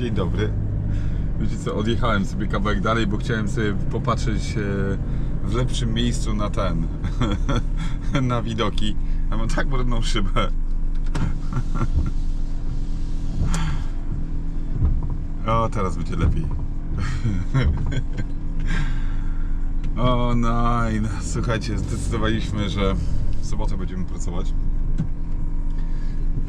Dzień dobry. Wiecie co, odjechałem sobie kawałek dalej, bo chciałem sobie popatrzeć e, w lepszym miejscu na ten, na widoki. A mam tak brudną szybę. O, teraz będzie lepiej. O, nine. Słuchajcie, zdecydowaliśmy, że w sobotę będziemy pracować.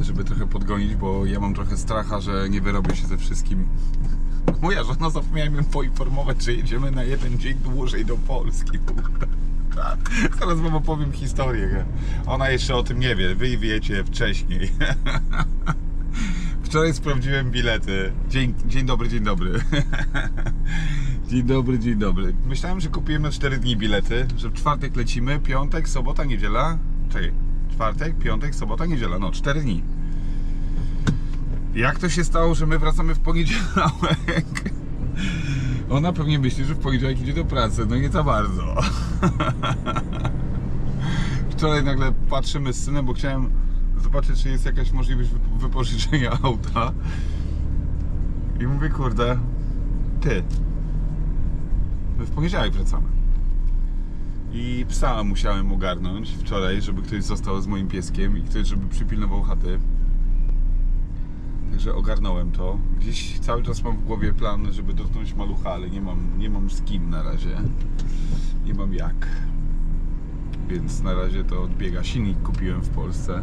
Żeby trochę podgonić, bo ja mam trochę stracha, że nie wyrobię się ze wszystkim. Moja żona zapomniała mnie poinformować, że jedziemy na jeden dzień dłużej do Polski. Zaraz wam opowiem historię. Ona jeszcze o tym nie wie, wy wiecie wcześniej. Wczoraj sprawdziłem bilety. Dzień, dzień dobry, dzień dobry. Dzień dobry, dzień dobry. Myślałem, że kupiłem na 4 dni bilety, że w czwartek lecimy, piątek, sobota, niedziela. Czekaj, czwartek, piątek, sobota, niedziela. No, 4 dni. Jak to się stało, że my wracamy w poniedziałek? Ona pewnie myśli, że w poniedziałek idzie do pracy. No nie za bardzo. Wczoraj nagle patrzymy z synem, bo chciałem zobaczyć, czy jest jakaś możliwość wyp- wypożyczenia auta. I mówię, kurde, ty, my w poniedziałek wracamy. I psa musiałem ogarnąć wczoraj, żeby ktoś został z moim pieskiem i ktoś, żeby przypilnował chaty. Także ogarnąłem to. Gdzieś cały czas mam w głowie plan, żeby dotknąć malucha, ale nie mam, nie mam z kim na razie. Nie mam jak. Więc na razie to odbiega. Silnik kupiłem w Polsce.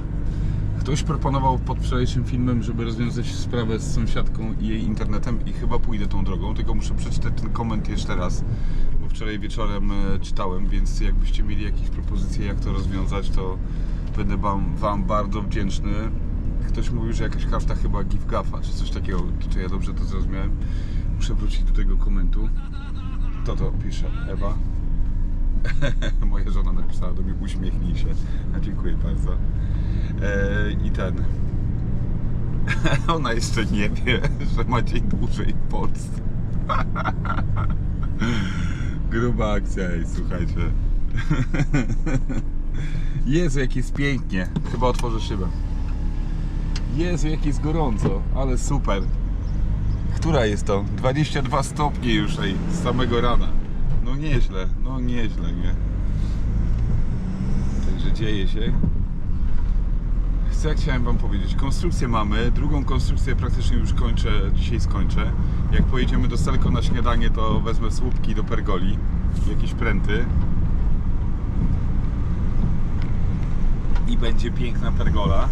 Ktoś proponował pod wczorajszym filmem, żeby rozwiązać sprawę z sąsiadką i jej internetem i chyba pójdę tą drogą, tylko muszę przeczytać ten koment jeszcze raz, bo wczoraj wieczorem e, czytałem, więc jakbyście mieli jakieś propozycje jak to rozwiązać, to będę wam, wam bardzo wdzięczny. Ktoś mówił, że jakaś karta chyba GIFGAFA, czy coś takiego, czy ja dobrze to zrozumiałem? Muszę wrócić do tego komentu. To to pisze Ewa. Moja żona napisała do mnie uśmiechnij się. A dziękuję bardzo. E, I ten. Ona jeszcze nie wie, że ma dzień dłużej w Polsce. Gruba akcja, ej, słuchajcie. Jezu, jak jest pięknie. Chyba otworzę szybę. Jezu, jak jest gorąco, ale super. Która jest to? 22 stopnie już z samego rana. Nieźle, no nieźle, nie? Także dzieje się. Co ja chciałem Wam powiedzieć? Konstrukcję mamy, drugą konstrukcję praktycznie już kończę, dzisiaj skończę. Jak pojedziemy do Selko na śniadanie, to wezmę słupki do pergoli, jakieś pręty. I będzie piękna pergola.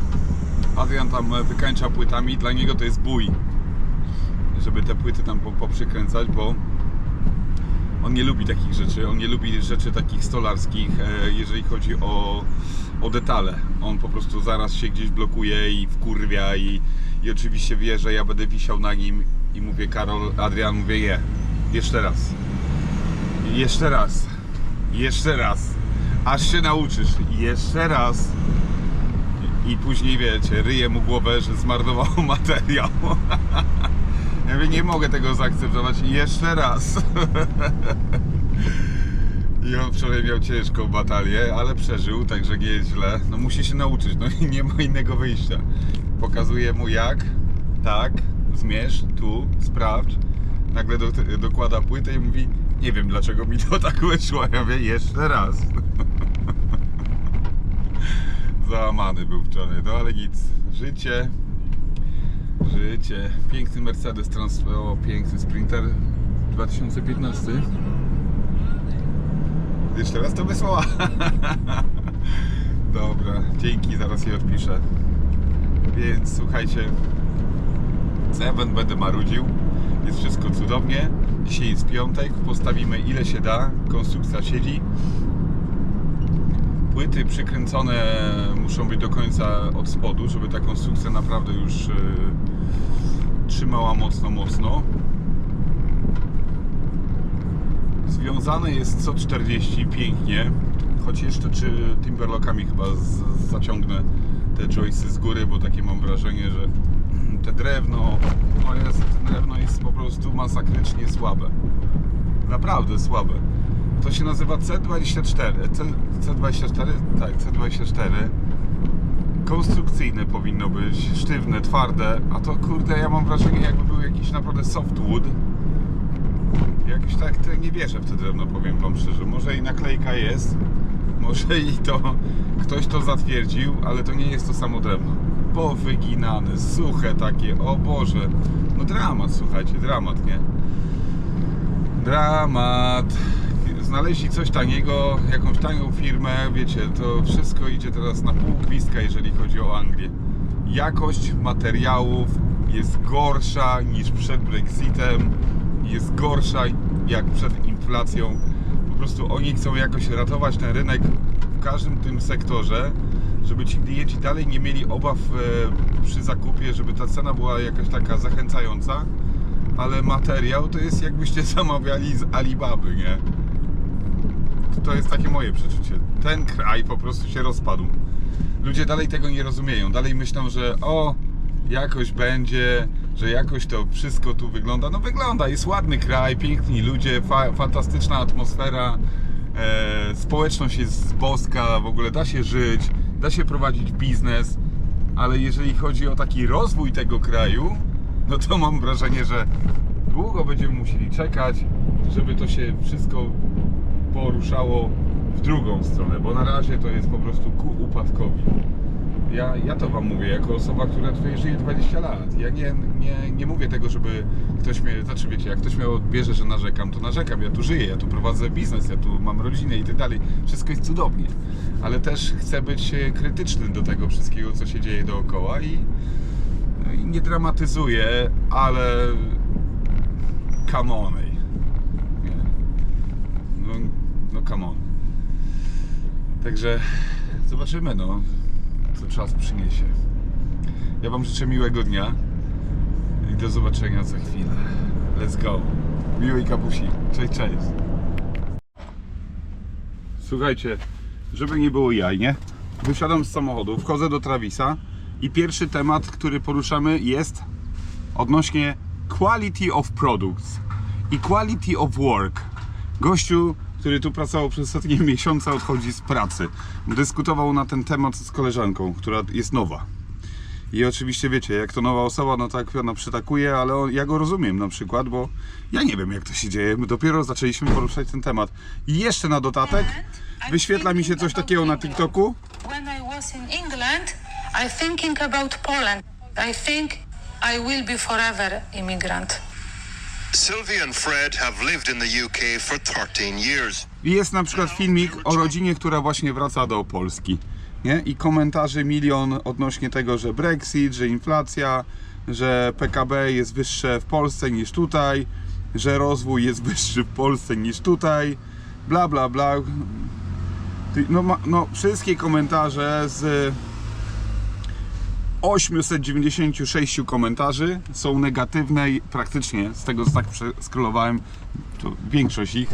Adrian tam wykańcza płytami, dla niego to jest bój, żeby te płyty tam po- poprzykręcać, bo on nie lubi takich rzeczy, on nie lubi rzeczy takich stolarskich, e, jeżeli chodzi o, o detale. On po prostu zaraz się gdzieś blokuje i wkurwia i, i oczywiście wie, że ja będę wisiał na nim i mówię Karol, Adrian, mówię je, jeszcze raz, jeszcze raz, jeszcze raz, aż się nauczysz, jeszcze raz. I później wiecie, ryje mu głowę, że zmarnował materiał. Ja mówię, nie mogę tego zaakceptować jeszcze raz. I on wczoraj miał ciężką batalię, ale przeżył, także nie jest źle. No musi się nauczyć, no i nie ma innego wyjścia. Pokazuję mu jak, tak, zmierz, tu, sprawdź. Nagle do, dokłada płytę i mówi, nie wiem dlaczego mi to tak wyszło. Ja mówię, jeszcze raz. Załamany był wczoraj, no ale nic. Życie, Życie. Piękny Mercedes transferował, piękny Sprinter 2015. Jeszcze raz to wysłała. Dobra, dzięki, zaraz je odpiszę. Więc słuchajcie, ben- będę marudził. Jest wszystko cudownie. Dzisiaj jest piątek, postawimy ile się da. Konstrukcja siedzi. Płyty przykręcone muszą być do końca od spodu, żeby ta konstrukcja naprawdę już e, trzymała mocno, mocno. Związane jest co 40, pięknie. Choć jeszcze czy Timberlockami chyba z, zaciągnę te joysy z góry, bo takie mam wrażenie, że te drewno, o jest, drewno jest po prostu masakrycznie słabe. Naprawdę słabe. To się nazywa C24. C, C24? Tak, C24. konstrukcyjne powinno być, sztywne, twarde, a to kurde, ja mam wrażenie jakby był jakiś naprawdę softwood. Jakoś tak to nie wierzę w te drewno, powiem wam szczerze. Może i naklejka jest, może i to ktoś to zatwierdził, ale to nie jest to samo drewno. Powyginane, suche takie, o Boże. No dramat, słuchajcie, dramat, nie? Dramat. Znaleźli coś taniego, jakąś tanią firmę, wiecie, to wszystko idzie teraz na pół gwizdka, jeżeli chodzi o Anglię. Jakość materiałów jest gorsza niż przed Brexitem, jest gorsza jak przed inflacją. Po prostu oni chcą jakoś ratować ten rynek w każdym tym sektorze, żeby ci klienci dalej nie mieli obaw e, przy zakupie, żeby ta cena była jakaś taka zachęcająca, ale materiał to jest jakbyście zamawiali z Alibaby, nie? To jest takie moje przeczucie. Ten kraj po prostu się rozpadł. Ludzie dalej tego nie rozumieją. Dalej myślą, że o, jakoś będzie, że jakoś to wszystko tu wygląda. No wygląda, jest ładny kraj, piękni ludzie, fa fantastyczna atmosfera, e, społeczność jest boska, w ogóle da się żyć, da się prowadzić biznes, ale jeżeli chodzi o taki rozwój tego kraju, no to mam wrażenie, że długo będziemy musieli czekać, żeby to się wszystko poruszało w drugą stronę, bo na razie to jest po prostu ku upadkowi. Ja, ja to Wam mówię, jako osoba, która tutaj żyje 20 lat. Ja nie, nie, nie mówię tego, żeby ktoś mnie, znaczy wiecie, jak ktoś mnie odbierze, że narzekam, to narzekam. Ja tu żyję, ja tu prowadzę biznes, ja tu mam rodzinę i tak dalej. Wszystko jest cudownie. Ale też chcę być e, krytyczny do tego wszystkiego, co się dzieje dookoła i, no i nie dramatyzuję, ale come on, ej. Nie. No, no come on. Także zobaczymy, no, co czas przyniesie. Ja Wam życzę miłego dnia i do zobaczenia za chwilę. Let's go. Miłej kapusi. Cześć, cześć. Słuchajcie, żeby nie było jaj, nie? Wysiadam z samochodu, wchodzę do Travisa i pierwszy temat, który poruszamy jest odnośnie quality of products i quality of work. Gościu, który tu pracował przez ostatnie miesiące, odchodzi z pracy. Dyskutował na ten temat z koleżanką, która jest nowa. I oczywiście wiecie, jak to nowa osoba, no tak ona przytakuje, ale on, ja go rozumiem na przykład, bo ja nie wiem jak to się dzieje. My dopiero zaczęliśmy poruszać ten temat. I jeszcze na dodatek wyświetla mi się coś takiego na TikToku. When I was in England, I thinking about Poland. I think I will be forever immigrant. Sylvia and Fred have lived in the UK for 13 years. Jest na przykład filmik o rodzinie, która właśnie wraca do Polski. Nie? I komentarzy milion odnośnie tego, że Brexit, że inflacja, że PKB jest wyższe w Polsce niż tutaj, że rozwój jest wyższy w Polsce niż tutaj, bla bla bla. No, no wszystkie komentarze z 896 komentarzy są negatywne i praktycznie z tego co tak skrolowałem, to większość ich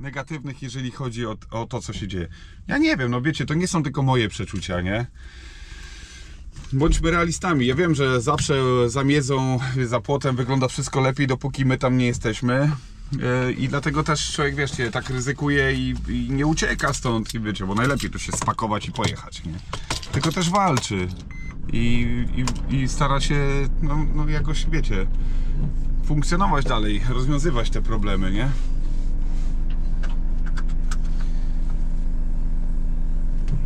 negatywnych, jeżeli chodzi o, o to, co się dzieje. Ja nie wiem, no wiecie, to nie są tylko moje przeczucia, nie? Bądźmy realistami. Ja wiem, że zawsze za miedzą, za płotem wygląda wszystko lepiej, dopóki my tam nie jesteśmy. Yy, I dlatego też człowiek, wiecie, tak ryzykuje i, i nie ucieka stąd, i wiecie, bo najlepiej to się spakować i pojechać, nie? Tylko też walczy i, i, i stara się, no, no jakoś, wiecie, funkcjonować dalej, rozwiązywać te problemy, nie?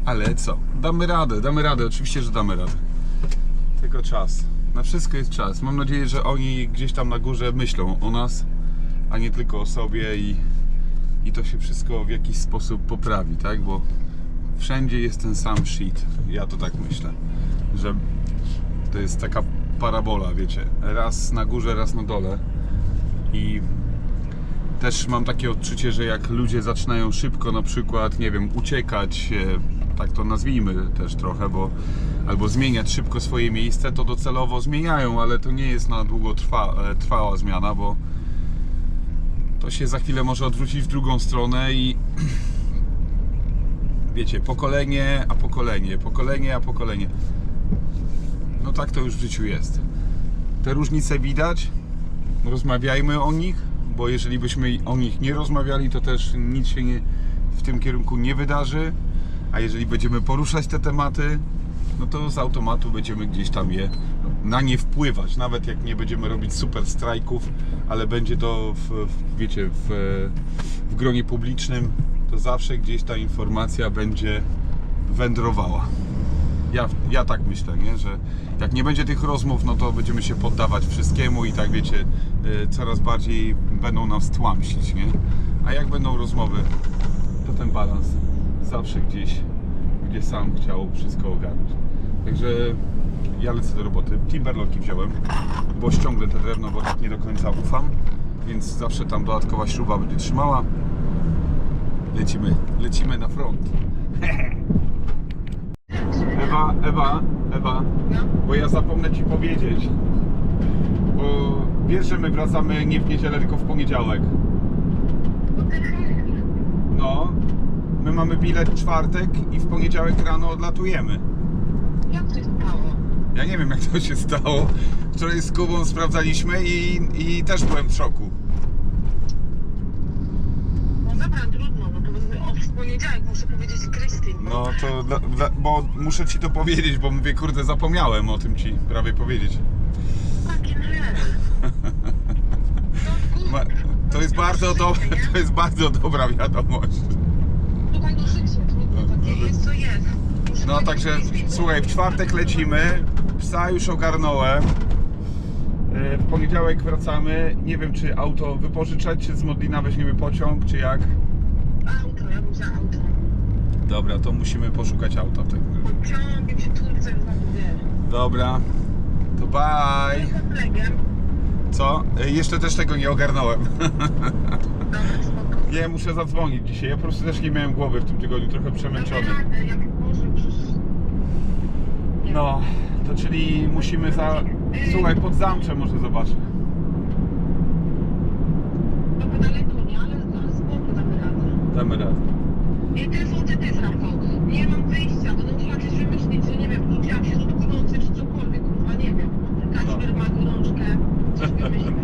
Ale co? Damy radę, damy radę, oczywiście, że damy radę. Tylko czas. Na wszystko jest czas. Mam nadzieję, że oni gdzieś tam na górze myślą o nas, a nie tylko o sobie i, i to się wszystko w jakiś sposób poprawi, tak? Bo wszędzie jest ten sam shit. Ja to tak myślę, że to jest taka parabola, wiecie. Raz na górze, raz na dole. I też mam takie odczucie, że jak ludzie zaczynają szybko na przykład, nie wiem, uciekać, e, tak to nazwijmy też trochę, bo albo zmieniać szybko swoje miejsce, to docelowo zmieniają, ale to nie jest na długo trwa, e, trwała zmiana, bo to się za chwilę może odwrócić w drugą stronę i wiecie, pokolenie a pokolenie, pokolenie a pokolenie. No tak to już w życiu jest. Te różnice widać, rozmawiajmy o nich, bo jeżeli byśmy o nich nie rozmawiali, to też nic się nie, w tym kierunku nie wydarzy. A jeżeli będziemy poruszać te tematy, no to z automatu będziemy gdzieś tam je na nie wpływać, nawet jak nie będziemy robić super strajków, ale będzie to w, w wiecie, w, w gronie publicznym, to zawsze gdzieś ta informacja będzie wędrowała. Ja, ja tak myślę, nie? że jak nie będzie tych rozmów, no to będziemy się poddawać wszystkiemu i tak wiecie, y, coraz bardziej będą nas tłamsić, nie? A jak będą rozmowy, to ten balans zawsze gdzieś, gdzie sam chciał wszystko ogarnąć. Także ja lecę do roboty. Timberlocki wziąłem, bo ściągnę te drewno, bo tak nie do końca ufam, więc zawsze tam dodatkowa śruba będzie trzymała. Lecimy, lecimy na front. Ewa, Ewa, Ewa, bo ja zapomnę Ci powiedzieć, bo wiesz, że my wracamy nie w niedzielę, tylko w poniedziałek. No, my mamy bilet w czwartek i w poniedziałek rano odlatujemy. Jak to się stało? Ja nie wiem jak to się stało. Wczoraj z Kubą sprawdzaliśmy i, i też byłem w szoku. No dobra, trudno, no to w poniedziałek muszę powiedzieć. No to, dla, dla, bo muszę Ci to powiedzieć, bo mówię, kurde, zapomniałem o tym Ci prawie powiedzieć. To jest bardzo, do, Życie, nie? to jest bardzo dobra wiadomość. No powiedzieć także słuchaj, w czwartek lecimy, psa już ogarnąłem. E, W poniedziałek wracamy. Nie wiem czy auto wypożyczać, czy z Modlina weźmiemy pociąg, czy jak. Auto, ja bym auto. Dobra, to musimy poszukać auta. w takim razie. Się. Dobra, to bye. Co? E, Jeszcze też tego nie ogarnąłem. Dobra, spoko. Nie, muszę zadzwonić dzisiaj. Ja po prostu też nie miałem głowy w tym tygodniu, trochę przemęczony. Radę, jak przecież... No, to czyli musimy za... Słuchaj, pod zamcze może zobaczę. Trochę daleko, nie? Ale, ale spoko damy radę. Damy radę. I ty złoty ty Rafał. Nie mam wyjścia, będę musiała coś wymyślić, że nie wiem, rzuciłam w środku nocy czy cokolwiek, kurwa, nie wiem. Kaśmir ma gorączkę, coś wymyślimy.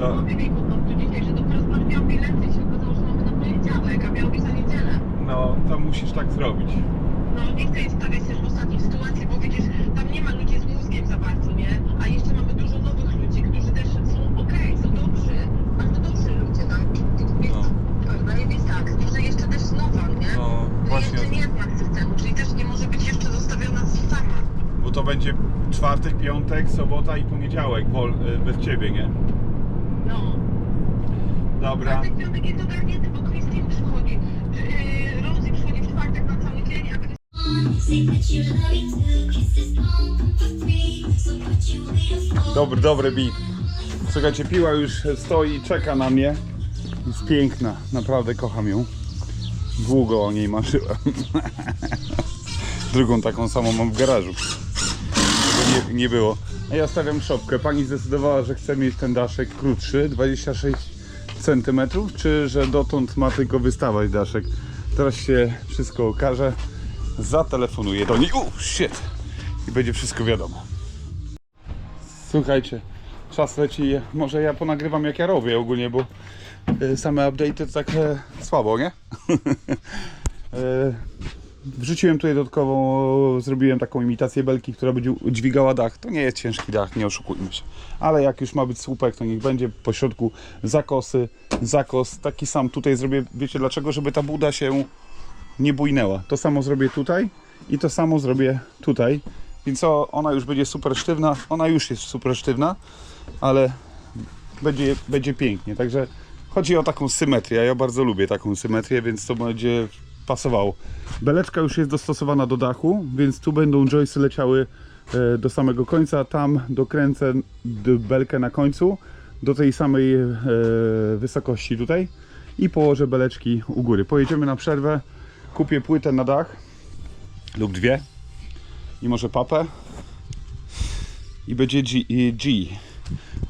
No. Albo powie mi po prostu dzisiaj, że dopiero sprawdziłam bilety i się okazało, że mamy na poniedziałek, a miało być za niedzielę. No, to musisz tak zrobić. No nie chcę jej stawiać też w ostatniej sytuacji, bo widzisz, tam nie ma ludzi z mózgiem za bardzo, nie? A jeszcze mamy dużo nowych ludzi, którzy też są okej, są dobrzy, bardzo dobrzy ludzie tam. Więc, no i więc tak, że jeszcze też nowa, nie? No, właśnie. jeszcze nie zna systemu, czyli też nie może być jeszcze zostawiona sama. Bo to będzie czwartek, piątek, sobota i poniedziałek wol, y, bez ciebie, nie? No. Dobra. Ten piątek jest ogarnięty, Dobry, dobry beat. Słuchajcie, piła już stoi, czeka na mnie. Jest piękna, naprawdę kocham ją. Długo o niej marzyłem. Drugą taką samą mam w garażu. Nie, nie było. A ja stawiam szopkę. Pani zdecydowała, że chce mieć ten daszek krótszy, 26 cm, czy że dotąd ma tylko wystawać daszek. Teraz się wszystko okaże. Zatelefonuję do niej. U, shit! I będzie wszystko wiadomo. Słuchajcie, czas leci. Może ja ponagrywam jak ja robię ogólnie, bo y, same update'y to tak e, słabo, nie? E, Wrzuciłem tutaj dodatkowo, zrobiłem taką imitację belki, która będzie dźwigała dach. To nie jest ciężki dach, nie oszukujmy się. Ale jak już ma być słupek, to niech będzie po środku zakosy, zakos. Taki sam tutaj zrobię, wiecie dlaczego? Żeby ta buda się nie bujnęła. To samo zrobię tutaj i to samo zrobię tutaj. Więc o, ona już będzie super sztywna. Ona już jest super sztywna, ale będzie, będzie pięknie. Także chodzi o taką symetrię. Ja bardzo lubię taką symetrię, więc to będzie pasowało. Beleczka już jest dostosowana do dachu, więc tu będą joysy leciały e, do samego końca. Tam dokręcę belkę na końcu do tej samej e, wysokości tutaj i położę beleczki u góry. Pojedziemy na przerwę. Kupię płytę na dach lub dwie i może papę. I będzie G, G.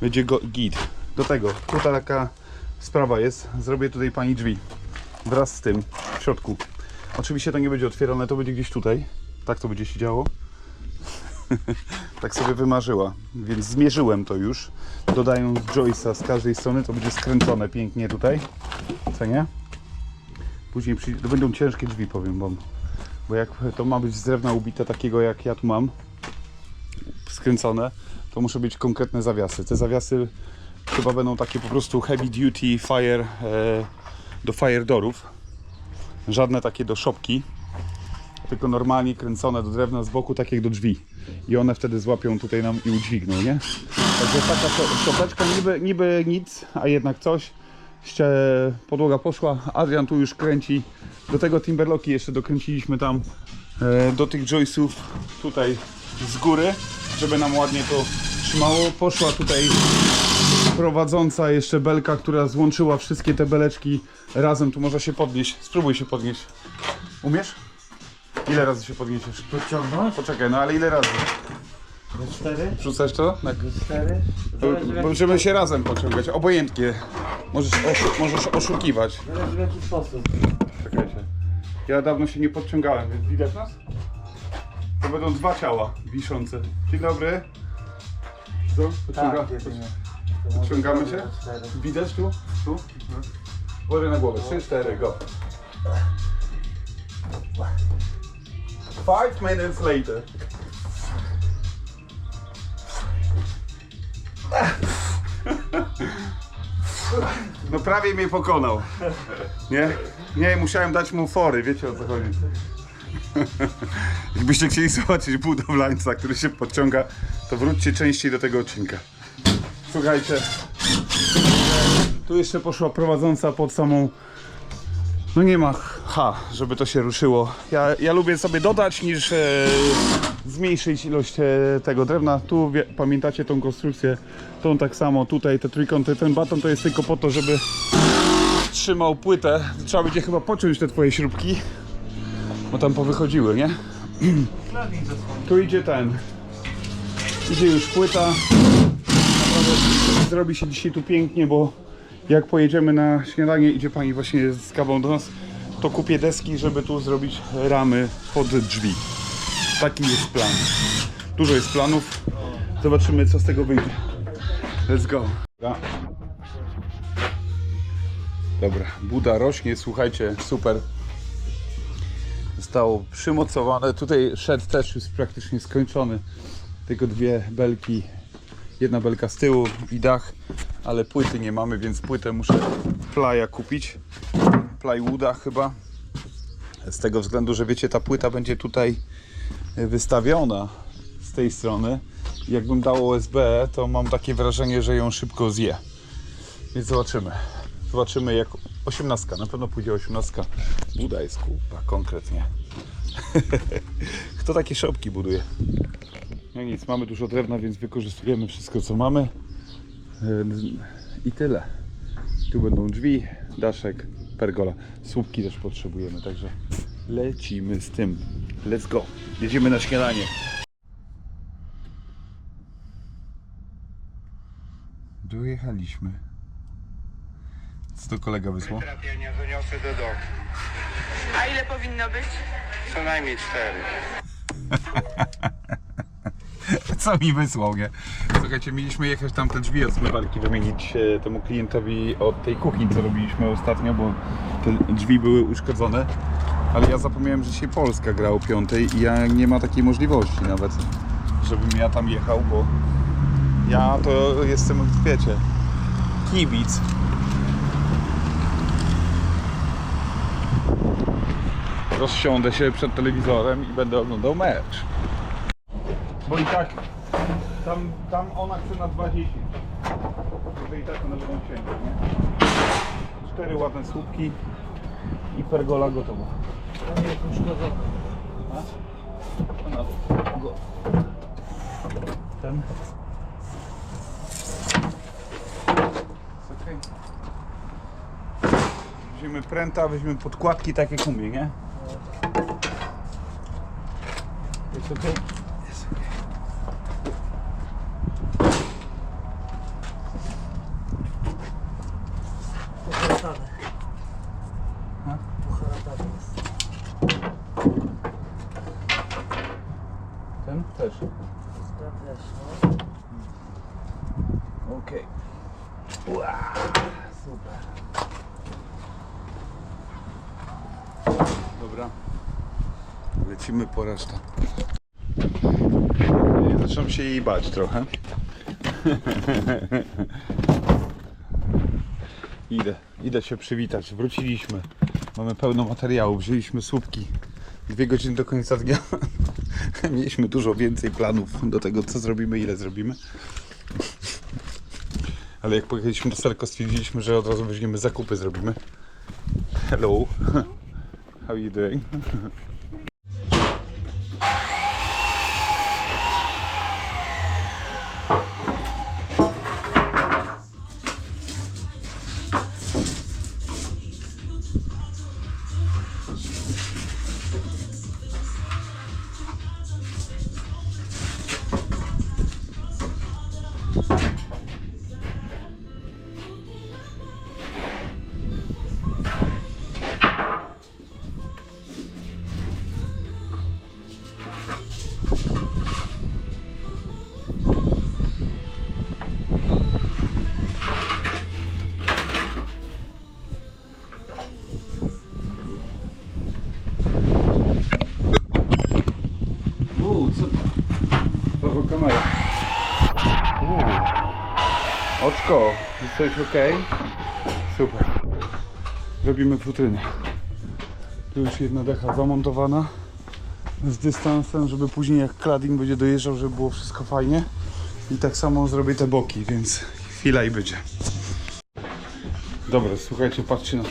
będzie go, git. Do tego, tutaj taka sprawa jest. Zrobię tutaj pani drzwi wraz z tym w środku. Oczywiście to nie będzie otwierane, to będzie gdzieś tutaj. Tak to będzie się działo. Tak sobie wymarzyła. Więc zmierzyłem to już. Dodając joysa z każdej strony to będzie skręcone pięknie tutaj. Co nie? Później przyjdzie, to będą ciężkie drzwi, powiem wam. Bo jak to ma być z drewna ubite takiego jak ja tu mam, skręcone, to muszą być konkretne zawiasy. Te zawiasy chyba będą takie po prostu heavy duty fire e, do fire doorów. Żadne takie do szopki, tylko normalnie kręcone do drewna z boku, tak jak do drzwi. I one wtedy złapią tutaj nam i udźwigną, nie? Także taka szo- szopeczka niby, niby nic, a jednak coś. Ście, podłoga poszła, Adrian tu już kręci. Do tego Timberlocki jeszcze dokręciliśmy tam e, do tych joysów tutaj z góry, żeby nam ładnie to trzymało. Poszła tutaj prowadząca jeszcze belka, która złączyła wszystkie te beleczki razem. Tu można się podnieść. Spróbuj się podnieść. Umiesz? Ile razy się podniesiesz? Podciągnąć? Poczekaj, no ale ile razy? Do cztery? Wrzucasz to? Tak. Do cztery? Bo- bo Będziemy się razem pociągać, obojętnie. Możesz, oszu- możesz oszukiwać. Zależy w jaki sposób. Czekajcie. Ja dawno się nie podciągałem, więc widać nas? To będą dwa ciała wiszące. Dzień dobry. Co? Podciąga... Tak, jedynie. To Podciągamy się? Widać tu? Tu? Włożę na głowę. 3, 4, go. Five minutes later. No prawie mnie pokonał. Nie? Nie, musiałem dać mu fory, wiecie o co chodzi. Jakbyście chcieli zobaczyć budowlańca, który się podciąga, to wróćcie częściej do tego odcinka. Słuchajcie, tu jeszcze poszła prowadząca pod samą. No nie ma H, żeby to się ruszyło. Ja, ja lubię sobie dodać niż e, zmniejszyć ilość e, tego drewna. Tu wie, pamiętacie tą konstrukcję, tą tak samo. Tutaj te trójkąty, ten baton to jest tylko po to, żeby trzymał płytę. Trzeba będzie chyba pociąć te twoje śrubki, bo tam powychodziły, nie? Tu idzie ten. Idzie już płyta. Zrobi się dzisiaj tu pięknie, bo jak pojedziemy na śniadanie, idzie pani właśnie z kawą do nas, to kupię deski, żeby tu zrobić ramy pod drzwi. Taki jest plan. Dużo jest planów. Zobaczymy, co z tego wyjdzie. Let's go. Dobra. Buda rośnie, słuchajcie, super. Zostało przymocowane. Tutaj shed też jest praktycznie skończony. Tylko dwie belki jedna belka z tyłu i dach, ale płyty nie mamy, więc płytę muszę playa kupić. Plywooda chyba. Z tego względu, że wiecie, ta płyta będzie tutaj wystawiona z tej strony. Jakbym dał OSB, to mam takie wrażenie, że ją szybko zje. Więc zobaczymy. Zobaczymy jak 18. Na pewno pójdzie 18. Buda jest kupa, konkretnie. Kto takie szopki buduje? No nic, mamy dużo drewna, więc wykorzystujemy wszystko co mamy. I tyle. Tu będą drzwi, daszek, pergola. Słupki też potrzebujemy, także lecimy z tym. Let's go. Jedziemy na śniadanie. Dojechaliśmy. Co to kolega wysłał? Trafienia wyniosę do domu. A ile powinno być? Co najmniej cztery. Co mi wysłał, nie? Słuchajcie, mieliśmy jechać tam te drzwi od zmywarki wymienić e, temu klientowi od tej kuchni, co robiliśmy ostatnio, bo te drzwi były uszkodzone. Ale ja zapomniałem, że dzisiaj Polska gra o piątej i ja nie ma takiej możliwości nawet, żebym ja tam jechał, bo ja to jestem, wiecie, kibic. Rozsiądę się przed telewizorem i będę oglądał mecz. Bo i tak tam, tam ona chce na 20. To i tak one będą cięte, nie? Cztery ładne słupki i pergola gotowa. A? Ona go. Ten. Jest okej. Weźmiemy pręta, weźmiemy podkładki tak jak umie, nie? Jest okej? Jest okej. Poharatane. A? Poharatane jest. Ten też. Ten też, no. Okej. Super. Dobra. Po resztę. Zaczynam się jej bać trochę. Idę, idę się przywitać. Wróciliśmy. Mamy pełno materiału. Wzięliśmy słupki. Dwie godziny do końca dnia. Mieliśmy dużo więcej planów do tego, co zrobimy, ile zrobimy. Ale jak pojechaliśmy do Starko, stwierdziliśmy, że od razu weźmiemy zakupy, zrobimy. Hello. How you doing? Oczko, jesteś ok? Super. Robimy futrynę. Tu już jedna decha zamontowana z dystansem, żeby później jak cladding będzie dojeżdżał, żeby było wszystko fajnie. I tak samo zrobię te boki, więc chwila i będzie. Dobra, słuchajcie, patrzcie na to.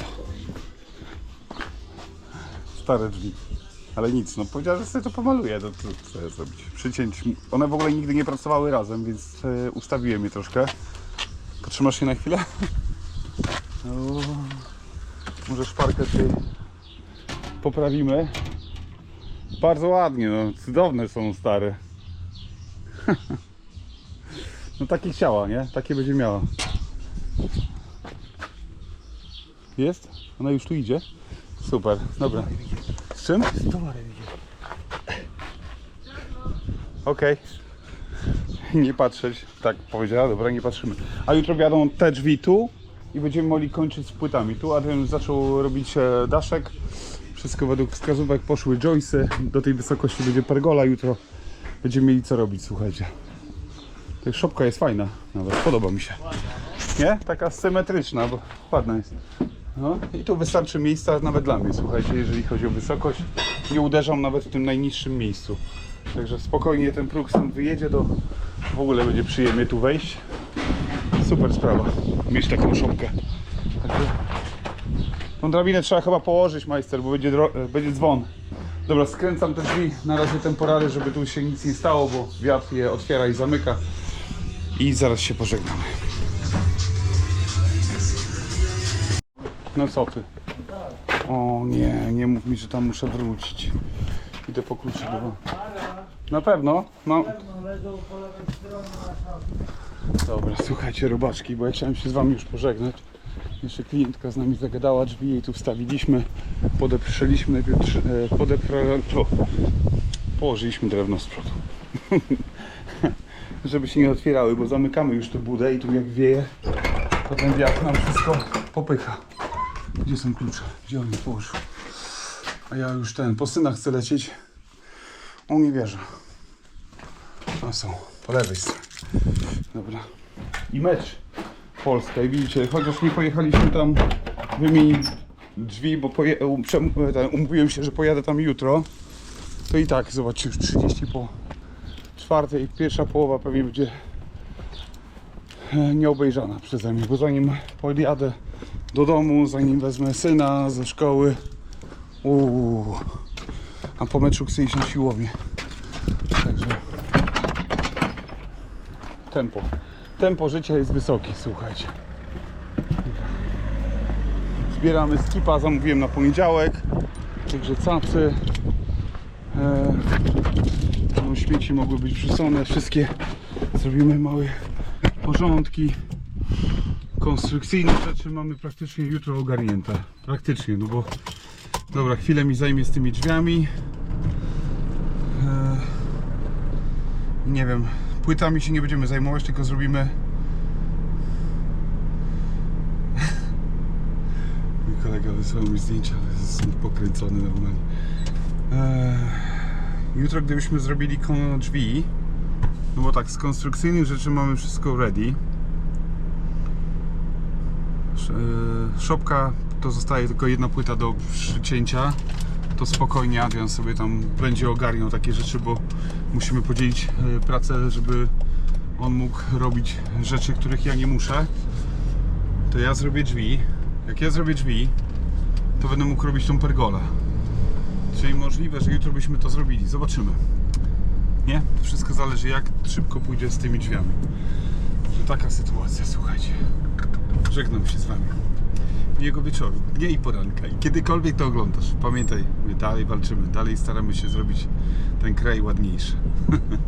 Stare drzwi. Ale nic, no powiedziała, że sobie to pomaluję, to, to co ja zrobić? Przycięć. One w ogóle nigdy nie pracowały razem, więc e, ustawiłem je troszkę. Potrzymasz się na chwilę? No, może szparkę tutaj poprawimy. Bardzo ładnie, no cudowne są stare. No takie chciała, nie? Takie będzie miała. Jest? Ona już tu idzie? Super, dobra. Z czym? Z towarem idzie. Okej. Nie patrzeć. Tak powiedziała, dobra, nie patrzymy. A jutro wiadą te drzwi tu i będziemy mogli kończyć z płytami. Tu Adrian zaczął robić e, daszek. Wszystko według wskazówek poszły joysy. Do tej wysokości będzie pergola. Jutro będziemy mieli co robić, słuchajcie. Ta szopka jest fajna, nawet podoba mi się. Nie? Taka symetryczna, bo ładna jest. No i tu wystarczy miejsca nawet dla mnie, słuchajcie, jeżeli chodzi o wysokość. Nie uderzam nawet w tym najniższym miejscu. Także spokojnie ten próg stąd wyjedzie, to w ogóle będzie przyjemnie tu wejść. Super sprawa, mieć taką szopkę. Także tą drabinę trzeba chyba położyć, majster, bo będzie, e, będzie dzwon. Dobra, skręcam te drzwi na razie temporary, żeby tu się nic nie stało, bo wiatr je otwiera i zamyka. I zaraz się pożegnamy. No co ty? O nie, nie mów mi, że tam muszę wrócić. Idę po klucze do Na pewno? No. Dobra, słuchajcie robaczki, bo ja chciałem się z wami już pożegnać. Jeszcze klientka z nami zagadała, drzwi jej tu wstawiliśmy. Podeprzeliśmy najpierw, e, Położyliśmy drewno z przodu. Żeby się nie otwierały, bo zamykamy już tę budę i tu jak wieje, to ten wiatr nam wszystko popycha. Gdzie są klucze? Gdzie on je położył? A ja już ten, po synach chcę lecieć. On nie wierzy. A są, po lewej stronie. Dobra. I mecz Polska. I widzicie, chociaż nie pojechaliśmy tam wymienić drzwi, bo um, ten, umówiłem się, że pojadę tam jutro. To i tak, zobaczcie, już 30 po czwartej, pierwsza połowa pewnie będzie e, nieobejrzana przeze mnie, bo zanim podjadę do domu, zanim wezmę syna ze szkoły, uuu, a po meczu chcę iść na siłownię. Także tempo. Tempo życia jest wysokie, słuchajcie. Zbieramy skipa, zamówiłem na poniedziałek. Także cacy. E, no, śmieci mogły być wrzucone, wszystkie zrobimy małe porządki konstrukcyjne rzeczy mamy praktycznie jutro ogarnięte. Praktycznie, no bo dobra, chwilę mi zajmie z tymi drzwiami. E, nie wiem, płytami się nie będziemy zajmować, tylko zrobimy mój kolega wysłał mi zdjęcia, ale są pokręcony normalnie. E, Jutro gdybyśmy zrobili kon- drzwi, no bo tak, z konstrukcyjnych rzeczy mamy wszystko ready. Sz- e, Szopka to zostaje tylko jedna płyta do przycięcia. To spokojnie Adrian sobie tam będzie ogarniał takie rzeczy, bo musimy podzielić e, pracę, żeby on mógł robić rzeczy, których ja nie muszę. To ja zrobię drzwi. Jak ja zrobię drzwi, to będę mógł robić tą pergolę. Czyli możliwe, że jutro byśmy to zrobili. Zobaczymy. Nie? Wszystko zależy jak szybko pójdzie z tymi drzwiami. Że taka sytuacja, słuchajcie. Żegnam się z Wami. Miłego wieczoru, dnia i poranka. I kiedykolwiek to oglądasz, pamiętaj, my dalej walczymy, dalej staramy się zrobić ten kraj ładniejszy.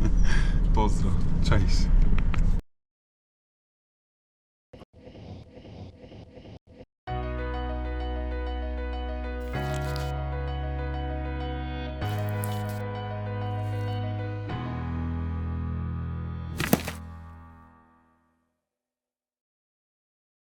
Pozdro, cześć.